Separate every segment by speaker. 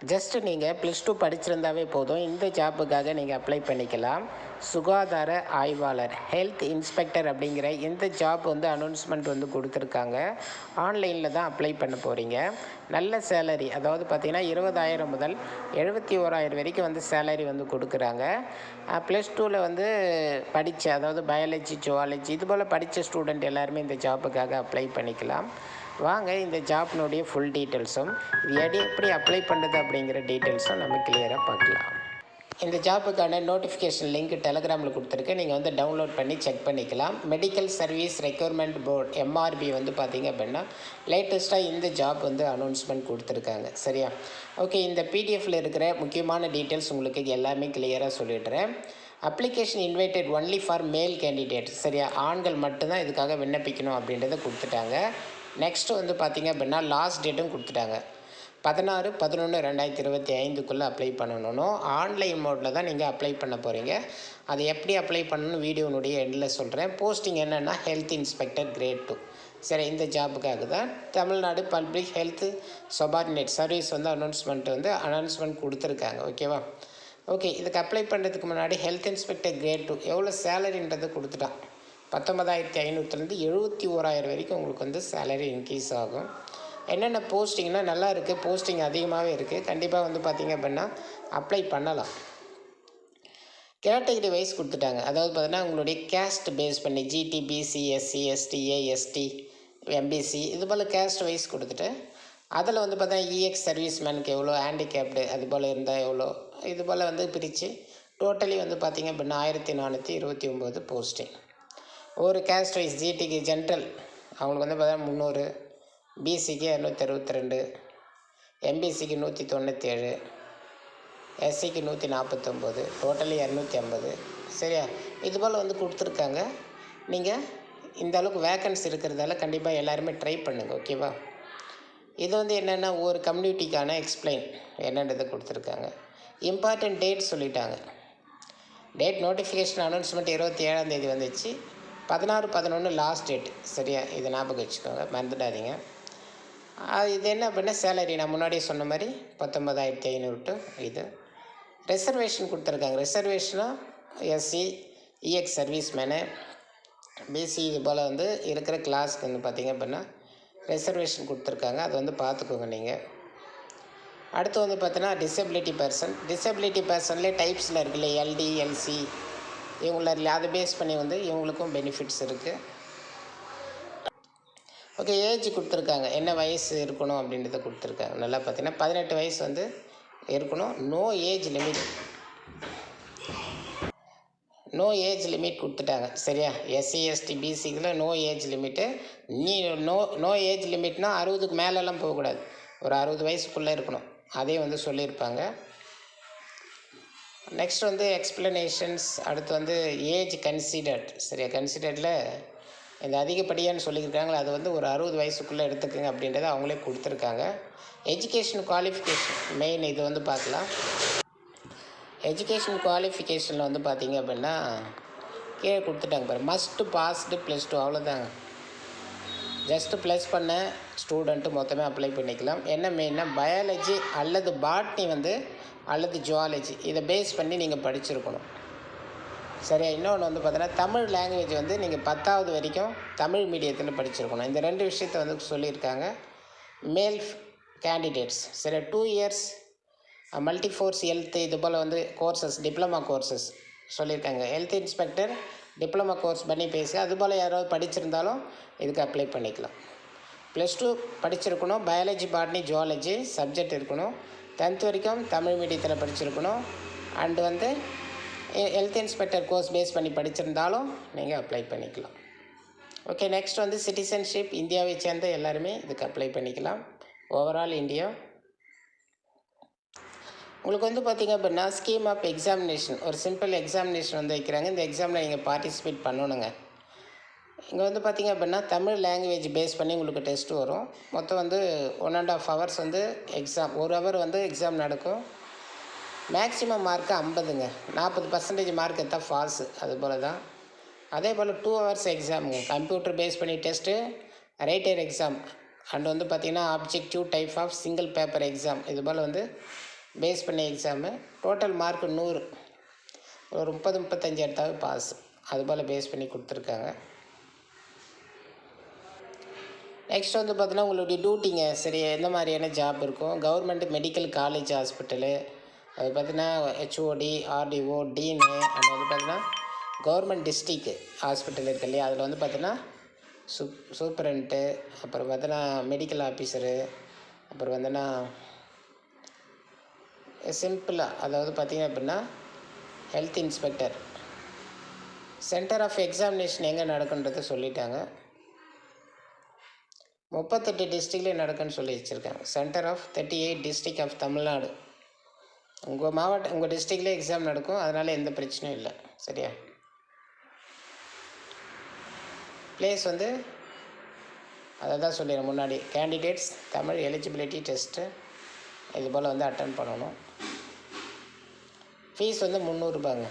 Speaker 1: Just நீங்கள் plus two படிச்சிருந்தாவே போதும். இந்த ஜாப்புக்காக நீங்கள் அப்ளை பண்ணிக்கலாம். சுகாதார ஆய்வாளர் ஹெல்த் இன்ஸ்பெக்டர் அப்படிங்கிற இந்த ஜாப் வந்து அனௌன்ஸ்மெண்ட் வந்து கொடுத்துருக்காங்க. ஆன்லைனில் தான் அப்ளை பண்ண போகிறீங்க நல்ல சேலரி அதாவது பார்த்திங்கன்னா இருபதாயிரம் முதல் எழுபத்தி ஓராயிரம் வரைக்கும் வந்து சேலரி வந்து கொடுக்குறாங்க. ப்ளஸ் டூவில் வந்து படித்த அதாவது பயாலஜி ஜுவாலஜி இது போல் படித்த ஸ்டூடெண்ட் எல்லாருமே இந்த ஜாப்புக்காக அப்ளை பண்ணிக்கலாம். வாங்க இந்த ஜாப்னுடைய ஃபுல் டீட்டெயில்ஸும் இது எடி எப்படி அப்ளை பண்ணுறது அப்படிங்கிற டீட்டெயில்ஸும் நம்ம கிளியராக பார்க்கலாம். இந்த ஜாப்புக்கான நோட்டிஃபிகேஷன் லிங்க் டெலகிராமில் கொடுத்துருக்கேன் நீங்கள் வந்து டவுன்லோட் பண்ணி செக் பண்ணிக்கலாம். Medical service requirement board MRB வந்து பார்த்திங்க அப்படின்னா லேட்டஸ்ட்டாக இந்த ஜாப் வந்து அனௌன்ஸ்மெண்ட் கொடுத்துருக்காங்க. சரியா? ஓகே இந்த பிடிஎஃப்பில் இருக்கிற முக்கியமான டீட்டெயில்ஸ் உங்களுக்கு எல்லாமே கிளியராக சொல்லிடுறேன். Application invited only for male candidate சரியா? ஆண்கள் மட்டும்தான் இதுக்காக விண்ணப்பிக்கணும் அப்படின்றத கொடுத்துட்டாங்க. நெக்ஸ்ட்டு வந்து பார்த்திங்க அப்படின்னா லாஸ்ட் டேட்டும் கொடுத்துட்டாங்க. பதினாறு பதினொன்று ரெண்டாயிரத்தி இருபத்தி ஐந்துக்குள்ளே அப்ளை பண்ணணும் ஆன்லைன் மோடில் தான் நீங்கள் அப்ளை பண்ண போகிறீங்க அது எப்படி அப்ளை பண்ணணும்னு வீடியோனுடைய எண்டில் சொல்கிறேன் போஸ்டிங் என்னென்னா ஹெல்த் இன்ஸ்பெக்டர் கிரேட் டூ சரி இந்த ஜாபுக்காக தான் Tamil Nadu public health subordinate service வந்து அனௌன்ஸ்மெண்ட் வந்து அனௌன்ஸ்மெண்ட் கொடுத்துருக்காங்க. ஓகேவா ஓகே இதுக்கு அப்ளை பண்ணுறதுக்கு முன்னாடி ஹெல்த் இன்ஸ்பெக்டர் கிரேட் டூ எவ்வளோ சேலரின்றதை கொடுத்துட்டான். பத்தொன்பதாயிரத்தி ஐநூற்றுலேருந்து எழுபத்தி ஓராயிரம் வரைக்கும் உங்களுக்கு வந்து சேலரி இன்க்ரீஸ் ஆகும். என்னென்ன போஸ்டிங்னா நல்லா இருக்குது போஸ்டிங் அதிகமாகவே இருக்குது கண்டிப்பாக வந்து பார்த்திங்க அப்படின்னா அப்ளை பண்ணலாம். கேட்டகரி வைஸ் கொடுத்துட்டாங்க. அதாவது பார்த்தீங்கன்னா உங்களுடைய கேஸ்ட் பேஸ் பண்ணி GT BC SC ST AST MBC இது போல் கேஸ்ட் வைஸ் கொடுத்துட்டு அதில் வந்து பார்த்தீங்கன்னா இஎக்ஸ் சர்வீஸ் மேனுக்கு எவ்வளோ ஹேண்டிகேப்டு அது போல் இருந்தால் எவ்வளோ இது போல் வந்து பிரித்து டோட்டலி வந்து பார்த்திங்க அப்படின்னா ஆயிரத்தி நானூற்றி இருபத்தி ஒம்பது போஸ்டிங் ஒரு கேஸ்ட் வைஸ் ஜிடிக்கு ஜென்ரல் அவங்களுக்கு வந்து பார்த்தீங்கன்னா முந்நூறு பிசிக்கு இரநூத்தி அறுபத்தி ரெண்டு எம்பிசிக்கு நூற்றி தொண்ணூற்றி ஏழு எஸ்சிக்கு நூற்றி நாற்பத்தொம்போது டோட்டலி இரநூத்தி ஐம்பது. சரியா? இது போல் வந்து கொடுத்துருக்காங்க. நீங்கள் இந்த அளவுக்கு வேக்கன்சி இருக்கிறதால கண்டிப்பாக எல்லாருமே ட்ரை பண்ணுங்கள் ஓகேவா இது வந்து என்னென்னா ஒரு கம்யூனிட்டிக்கான எக்ஸ்பிளைன் என்னன்றதை கொடுத்துருக்காங்க. இம்பார்ட்டண்ட் டேட் சொல்லிட்டாங்க. டேட் நோட்டிஃபிகேஷன் அனௌன்ஸ்மெண்ட் இருபத்தி ஏழாம் தேதி வந்துச்சு. பதினாறு பதினொன்று லாஸ்ட் டேட் சரியா? இதை ஞாபகம் வச்சுக்கோங்க. மறந்துடாதீங்க. அது இது என்ன அப்படின்னா சேலரி நான் முன்னாடியே சொன்ன மாதிரி பத்தொம்பதாயிரத்தி ஐநூறு டு இது. ரிசர்வேஷன் கொடுத்துருக்காங்க. ரிசர்வேஷனாக SC ex service men BC இது போல் வந்து இருக்கிற கிளாஸ்க்கு வந்து பார்த்திங்க அப்படின்னா ரிசர்வேஷன் கொடுத்துருக்காங்க. அது வந்து பார்த்துக்கோங்க நீங்கள் அடுத்து வந்து பார்த்தீங்கன்னா டிசபிலிட்டி பர்சன் டிசபிலிட்டி பர்சன்லேயே டைப்ஸில் இருக்குல்ல எல்டி எல்சி இவங்கள அதை பேஸ் பண்ணி வந்து இவங்களுக்கும் பெனிஃபிட்ஸ் இருக்குது ஓகே ஏஜ் கொடுத்துருக்காங்க. என்ன வயசு இருக்கணும் அப்படின்றத கொடுத்துருக்காங்க. நல்லா பார்த்தீங்கன்னா பதினெட்டு வயசு வந்து இருக்கணும். No age limit no age limit கொடுத்துட்டாங்க. சரியா? எஸ்சி எஸ்டி பிசிக்கில் நோ ஏஜ் லிமிட்டு நீ நோ நோ ஏஜ் லிமிட்னா அறுபதுக்கு மேலெல்லாம் போகக்கூடாது. ஒரு அறுபது வயசுக்குள்ளே இருக்கணும். அதே வந்து சொல்லியிருப்பாங்க. நெக்ஸ்ட் வந்து எக்ஸ்ப்ளனேஷன்ஸ் அடுத்து வந்து ஏஜ் கன்சிடர்ட் சரியா? கன்சிடர்டில் இந்த அதிகப்படியான்னு சொல்லியிருக்காங்களே அது வந்து ஒரு அறுபது வயசுக்குள்ளே எடுத்துக்கோங்க அப்படின்றத அவங்களே கொடுத்துருக்காங்க. எஜுகேஷன் குவாலிஃபிகேஷன் மெயின் இது வந்து பார்க்கலாம். எஜுகேஷன் குவாலிஃபிகேஷனில் வந்து பார்த்தீங்க அப்படின்னா கீழே கொடுத்துட்டாங்க பாரு. மஸ்ட்டு பாஸ்டு ப்ளஸ் டூ அவ்வளோதாங்க ஜஸ்ட்டு ப்ளஸ் பண்ண ஸ்டூடெண்ட்டு மொத்தமே அப்ளை பண்ணிக்கலாம். என்ன மெயின்னா பயாலஜி அல்லது பாட்னி வந்து அல்லது ஜுவாலஜி. இதை பேஸ் பண்ணி நீங்கள் படிச்சிருக்கணும். சரியா? இன்னொன்று வந்து பார்த்தீங்கன்னா தமிழ் லாங்குவேஜ் வந்து நீங்கள் பத்தாவது வரைக்கும் தமிழ் மீடியத்தில் படிச்சிருக்கணும். இந்த ரெண்டு விஷயத்தை வந்து சொல்லியிருக்காங்க. மேல் கேண்டிடேட்ஸ் சரி two years multi force health இது போல் வந்து கோர்சஸ் டிப்ளமா கோர்சஸ் சொல்லியிருக்காங்க. ஹெல்த் இன்ஸ்பெக்டர் டிப்ளமா கோர்ஸ் பண்ணி பேசி அது போல் யாராவது படிச்சிருந்தாலும் இதுக்கு அப்ளை பண்ணிக்கலாம். ப்ளஸ் டூ படிச்சிருக்கணும். பயாலஜி பாட்னி ஜுவாலஜி சப்ஜெக்ட் இருக்கணும். டென்த் வரைக்கும் தமிழ் மீடியத்தில் படிச்சிருக்கணும். அண்டு வந்து ஹெல்த் இன்ஸ்பெக்டர் கோர்ஸ் பேஸ் பண்ணி படிச்சிருந்தாலும் நீங்கள் அப்ளை பண்ணிக்கலாம். ஓகே நெக்ஸ்ட் வந்து சிட்டிசன்ஷிப் இந்தியாவை சேர்ந்த எல்லாருமே இதுக்கு அப்ளை பண்ணிக்கலாம். ஓவரால் இந்தியா உங்களுக்கு வந்து பார்த்திங்க அப்படின்னா ஸ்கீம் ஆஃப் எக்ஸாமினேஷன் ஒரு சிம்பிள் எக்ஸாமினேஷன் வந்து வைக்கிறாங்க. இந்த எக்ஸாமில் நீங்கள் பார்ட்டிசிபேட் பண்ணணுங்க. இங்கே வந்து பார்த்திங்க அப்படின்னா தமிழ் லாங்குவேஜ் பேஸ் பண்ணி உங்களுக்கு டெஸ்ட் வரும். மொத்தம் வந்து ஒன் அண்ட் ஆஃப் ஹவர்ஸ் வந்து எக்ஸாம் ஒரு ஹவர் வந்து எக்ஸாம் நடக்கும். மேக்ஸிமம் மார்க்கு ஐம்பதுங்க. நாற்பது பர்சன்டேஜ் மார்க் எடுத்தால் ஃபால்ஸு அது போல் தான் அதே போல் டூ ஹவர்ஸ் எக்ஸாமுங்க கம்ப்யூட்டர் பேஸ் பண்ணி டெஸ்ட்டு ரைட்டர் எக்ஸாம் அண்ட் வந்து பார்த்திங்கன்னா objective type of single paper exam இது போல் வந்து பேஸ் பண்ணி எக்ஸாமு டோட்டல் மார்க் நூறு. ஒரு முப்பது முப்பத்தஞ்சு எடுத்தாவே பாஸ் அது போல் பேஸ் பண்ணி கொடுத்துருக்காங்க. நெக்ஸ்ட் வந்து பார்த்தோன்னா உங்களுடைய டியூட்டிங்க சரி எந்த மாதிரியான ஜாப் இருக்கும்? கவர்மெண்ட் மெடிக்கல் காலேஜ் ஹாஸ்பிட்டலு அது பார்த்தீங்கன்னா ஹெச்ஓடி ஆர்டிஓ டீனு அண்ட் வந்து பார்த்தீங்கன்னா கவர்மெண்ட் டிஸ்ட்ரிக்கு ஹாஸ்பிட்டல் இருக்கு இல்லையா? அதில் வந்து பார்த்தீங்கன்னா சூப் சூப்பரண்ட்டு அப்புறம் பார்த்தோன்னா மெடிக்கல் ஆஃபீஸரு அப்புறம் வந்தோன்னா சிம்பிளாக அதாவது பார்த்திங்க அப்படின்னா health inspector centre of examination எங்கே நடக்குன்றதை சொல்லிட்டாங்க. முப்பத்தெட்டு டிஸ்ட்ரிக்ட்லேயே நடக்குன்னு சொல்லி வச்சுருக்காங்க. Centre of thirty eight district of Tamil Nadu உங்கள் மாவட்டம் உங்கள் டிஸ்ட்ரிக்ட்லேயே எக்ஸாம் நடக்கும். அதனால் எந்த பிரச்சனையும் இல்லை. சரியா? ப்ளேஸ் வந்து அதை தான் சொல்லிடுறேன் முன்னாடி. கேண்டிடேட்ஸ் தமிழ் எலிஜிபிலிட்டி டெஸ்ட்டு இது போல் வந்து அட்டன் பண்ணணும். ஃபீஸ் வந்து முந்நூறுபாங்க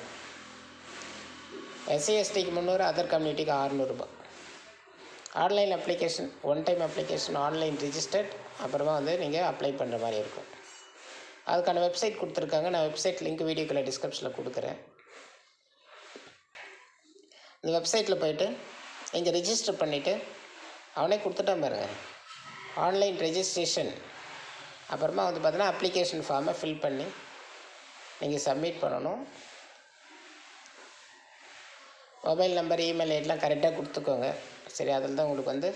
Speaker 1: எஸ்சி எஸ்டிக்கு முந்நூறு அதர் கம்யூனிட்டிக்கு ஆறுநூறுபா online application one time application online registered அப்புறமா வந்து நீங்கள் அப்ளை பண்ணுற மாதிரி இருக்கும். அதுக்கான வெப்சைட் கொடுத்துருக்காங்க. நான் வெப்சைட் லிங்க் வீடியோக்களை டிஸ்கிரிப்ஷனில் கொடுக்குறேன். இந்த வெப்சைட்டில் போயிட்டு இங்கே ரிஜிஸ்டர் பண்ணிவிட்டு அவனே கொடுத்துட்டான் பாருங்க. ஆன்லைன் ரெஜிஸ்ட்ரேஷன் அப்புறமா வந்து பார்த்தீங்கன்னா அப்ளிகேஷன் ஃபார்மை ஃபில் பண்ணி நீங்கள் சப்மிட் பண்ணணும். மொபைல் நம்பர் இமெயில் எல்லாம் கரெக்டாக கொடுத்துக்கோங்க. சரி அதில் தான் உங்களுக்கு வந்து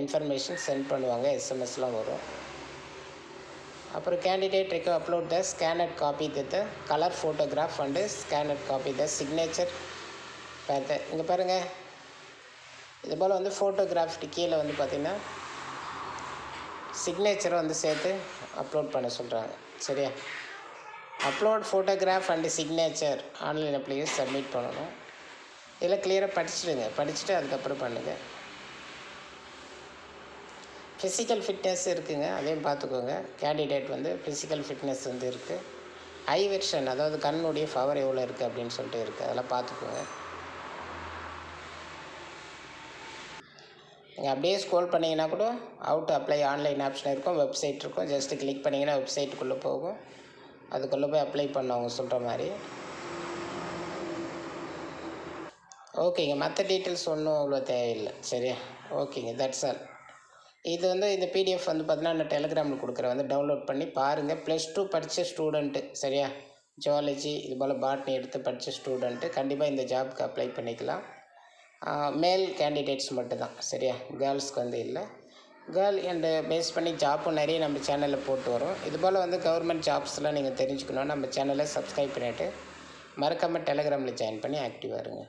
Speaker 1: இன்ஃபர்மேஷன் சென்ட் பண்ணுவாங்க. எஸ்எம்எஸ்லாம் வரும். அப்புறம் கேண்டிடேட் ரெக்க upload the scanned copy the colour photograph and scanned copy the signature பார்த்து இங்கே பாருங்கள் இது போல் வந்து ஃபோட்டோகிராஃப்ட்டு கீழே வந்து பார்த்திங்கன்னா சிக்னேச்சரை வந்து சேர்த்து அப்லோட் பண்ண சொல்கிறாங்க சரியா? Upload photograph and signature online application submit பண்ணணும். இதெல்லாம் கிளியராக படிச்சுடுங்க. படிச்சுட்டு அதுக்கப்புறம் பண்ணுங்கள் ஃபிசிக்கல் ஃபிட்னஸ் இருக்குங்க. அதையும் பார்த்துக்கோங்க. கேண்டிடேட் வந்து ஃபிசிக்கல் ஃபிட்னஸ் வந்து இருக்குது ஐ வெர்ஷன் அதாவது கண்ணுடைய பவர் எவ்வளோ இருக்குது அப்படின்னு சொல்லிட்டு இருக்குது அதெல்லாம் பார்த்துக்கோங்க. நீங்கள் அப்படியே ஸ்க்ரோல் பண்ணிங்கன்னா கூட அவுட் அப்ளை ஆன்லைன் ஆப்ஷன் இருக்கும் வெப்சைட் இருக்கும். ஜஸ்ட்டு கிளிக் பண்ணிங்கன்னா வெப்சைட்டுக்குள்ளே போகும். அதுக்குள்ளே போய் அப்ளை பண்ணவங்க சொல்கிற மாதிரி. ஓகேங்க மற்ற டீட்டெயில்ஸ் ஒன்றும் அவ்வளோ தேவையில்லை. சரியா? ஓகேங்க தட்ஸ் ஆல் இது வந்து இந்த பிடிஎஃப் வந்து பார்த்தீங்கன்னா நான் டெலிகிராமில் கொடுக்குறேன். வந்து டவுன்லோட் பண்ணி பாருங்கள் ப்ளஸ் டூ படித்த ஸ்டூடெண்ட்டு சரியா? ஜுவாலஜி இது போல் பாட்னி எடுத்து படித்த ஸ்டூடெண்ட்டு கண்டிப்பாக இந்த ஜாப்க்கு அப்ளை பண்ணிக்கலாம். மேல் கேண்டிடேட்ஸ் மட்டும்தான் சரியா? கேர்ள்ஸ்க்கு வந்து இல்லை. கேர்ள் அண்டு பேஸ் பண்ணி ஜாப்பும் நிறைய நம்ம சேனலில் போட்டு வரோம். இது போல் வந்து கவர்மெண்ட் ஜாப்ஸ்லாம் நீங்கள் தெரிஞ்சுக்கணும் நம்ம சேனலை சப்ஸ்கிரைப் பண்ணிவிட்டு மறக்காமல் டெலிகிராமில் ஜாயின் பண்ணி ஆக்டிவாக இருங்க.